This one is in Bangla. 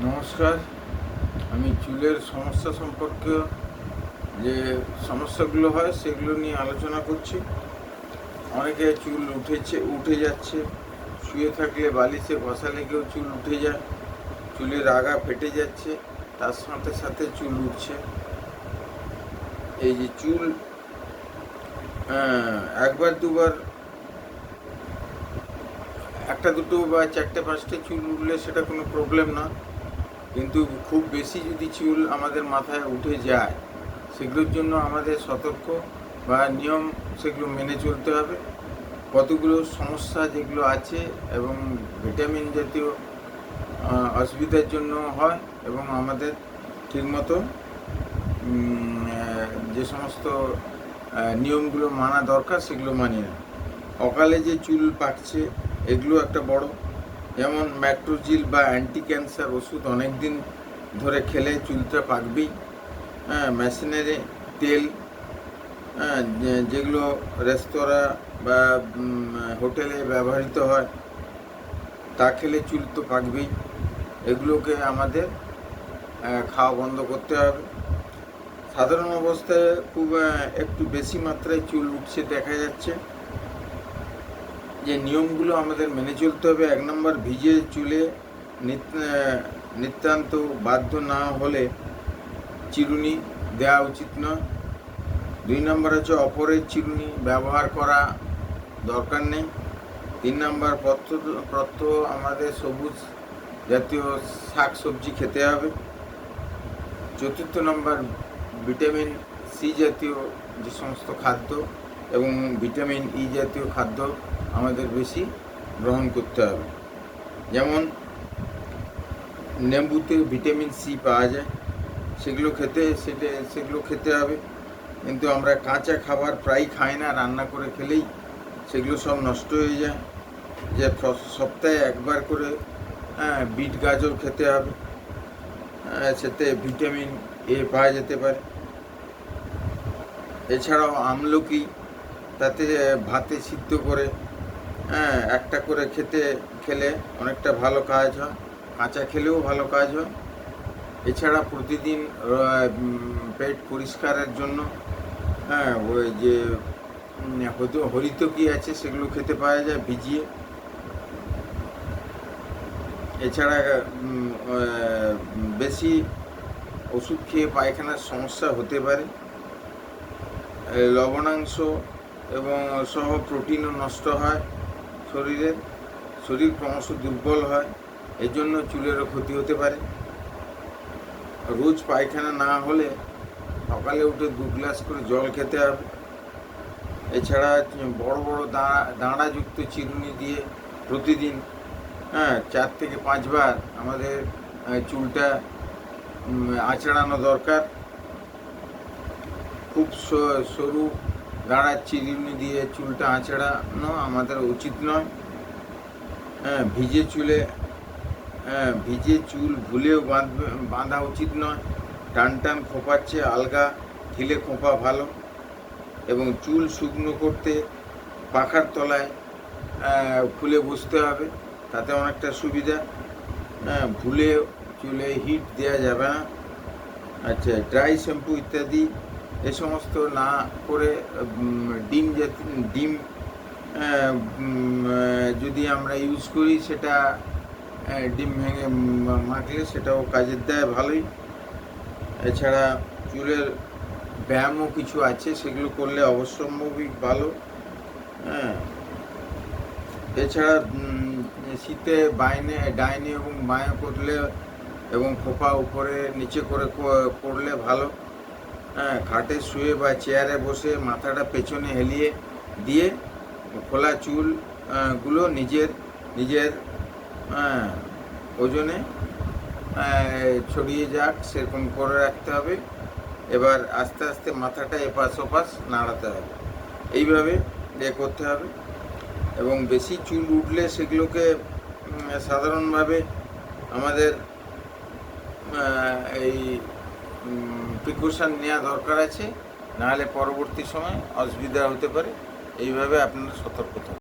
নমস্কার। আমি চুলের সমস্যা সম্পর্কে যে সমস্যাগুলো হয়, সেগুলো নিয়ে আলোচনা করছি। অনেকে চুল উঠেছে, উঠে যাচ্ছে। শুয়ে থাকলে বালিশে বসা লেগেও চুল উঠে যায়। চুলের আগা ফেটে যাচ্ছে, তার সাথে সাথে চুল উঠছে। এই যে চুল একবার দুবার, একটা দুটো বা চারটে পাঁচটা চুল উঠলে সেটা কোনো প্রবলেম না। কিন্তু খুব বেশি যদি চুল আমাদের মাথায় উঠে যায়, সেগুলোর জন্য আমাদের সতর্ক বা নিয়ম সেগুলো মেনে চলতে হবে। কতগুলো সমস্যা যেগুলো আছে এবং ভিটামিন জাতীয় অসুবিধার জন্য হয় এবং আমাদের ঠিকমতো যে সমস্ত নিয়মগুলো মানা দরকার সেগুলো মানি না অকালে যে চুল পাকছে, এগুলো একটা বড় যেমন ম্যাট্রোজিল বা অ্যান্টি ক্যান্সার ওষুধ অনেক দিন ধরে খেলে চুলটা পাকবেই। হ্যাঁ মেশিনারি তেল হ্যাঁ যেগুলো রেস্তোরাঁ বা হোটেলে ব্যবহৃত হয়, তা খেলে চুল তো পাকবেই। এগুলোকে আমাদের খাওয়া বন্ধ করতে হবে। সাধারণ অবস্থায় খুব একটু বেশি মাত্রায় চুল উঠছে দেখা যাচ্ছে। যে নিয়মগুলো আমাদের মেনে চলতে হবে, এক নম্বর ভিজে চুলে নিত- নিতান্ত বাধ্য না হলে চিরুনি দেওয়া উচিত নয়। দুই নম্বর হচ্ছে অপরের চিরুনি ব্যবহার করা দরকার নেই। তিন নম্বর পত্র পত্র আমাদের সবুজ জাতীয় শাক সবজি খেতে হবে। চতুর্থ নম্বর ভিটামিন সি জাতীয় যে সমস্ত খাদ্য এবং ভিটামিন ই জাতীয় খাদ্য আমাদের বেশি গ্রহণ করতে হবে। যেমন লেম্বুতে ভিটামিন সি পাওয়া যায় সেগুলো খেতে সেটা সেগুলো খেতে হবে। কিন্তু আমরা কাঁচা খাবার প্রায় খাই না রান্না করে খেলেই সেগুলো সব নষ্ট হয়ে যায়। যে সপ্তাহে একবার করে হ্যাঁ বিট গাজর খেতে হবে হ্যাঁ, সেতে ভিটামিন এ পাওয়া যেতে পারে। এছাড়াও আমলকি তাতে ভাতে সিদ্ধ করে হ্যাঁ একটা করে খেতে খেলে অনেকটা ভালো কাজ হয়। কাঁচা খেলেও ভালো কাজ হয়। এছাড়া প্রতিদিন পেট পরিষ্কারের জন্য হ্যাঁ ওই যে হরিতকি আছে সেগুলো খেতে পাওয়া যায়, ভিজিয়ে। এছাড়া বেশি ওষুধ খেয়ে পায়খানার সমস্যা হতে পারে। লবণাংশ এবং সহ প্রোটিনও নষ্ট হয়। শরীরের শরীর ক্রমশ দুর্বল হয় এই জন্য চুলেরও ক্ষতি হতে পারে। রোজ পায়খানা না হলে সকালে উঠে দু গ্লাস করে জল খেতে হবে। এছাড়া বড় বড় দাঁড়া দাঁড়াযুক্ত চিরুনি দিয়ে প্রতিদিন হ্যাঁ চার থেকে পাঁচবার আমাদের চুলটা আঁচড়ানো দরকার। খুব সরু দাঁড়ার চিরুনি দিয়ে চুলটা আঁচড়ানো আমাদের উচিত নয়। হ্যাঁ ভিজে চুলে হ্যাঁ ভিজে চুল ভুলেও বাঁধবে, বাঁধা উচিত নয়। টান টান খোপার চেয়ে আলগা, ঢিলে খোঁপা ভালো। এবং চুল শুকনো করতে পাখার তলায় খুলে বসতে হবে, তাতে অনেকটা সুবিধা। হ্যাঁ ভুলে চুলে হিট দেওয়া যাবে না। আচ্ছা ড্রাই শ্যাম্পু ইত্যাদি এ সমস্ত না করে ডিম ডিম যদি আমরা ইউজ করি সেটা ডিম ভেঙে মাখলে সেটাও কাজের দেয় ভালোই। এছাড়া চুলের ব্যায়ামও কিছু আছে, সেগুলো করলে অবশ্যম্ভবই ভালো। হ্যাঁ। এছাড়া শীতে বাইনে, ডাইনে এবং বাঁয়ে করলে এবং খোপা উপরে, নিচে করে করলে ভালো। হ্যাঁ খাটে শুয়ে বা চেয়ারে বসে মাথাটা পেছনে হেলিয়ে দিয়ে খোলা চুলগুলো নিজের নিজের হ্যাঁ, ওজনে ছড়িয়ে যাক সেরকম করে রাখতে হবে। এবার আস্তে আস্তে মাথাটা এপাশ ওপাশ নাড়াতে হবে। এইভাবে এ করতে হবে। এবং বেশি চুল উঠলে সেগুলোকে সাধারণভাবে আমাদের এই প্রিকশন নেওয়া দরকার আছে। নাহলে পরবর্তী সময় অসুবিধা হতে পারে। এইভাবে আপনারা সতর্ক থাকুন।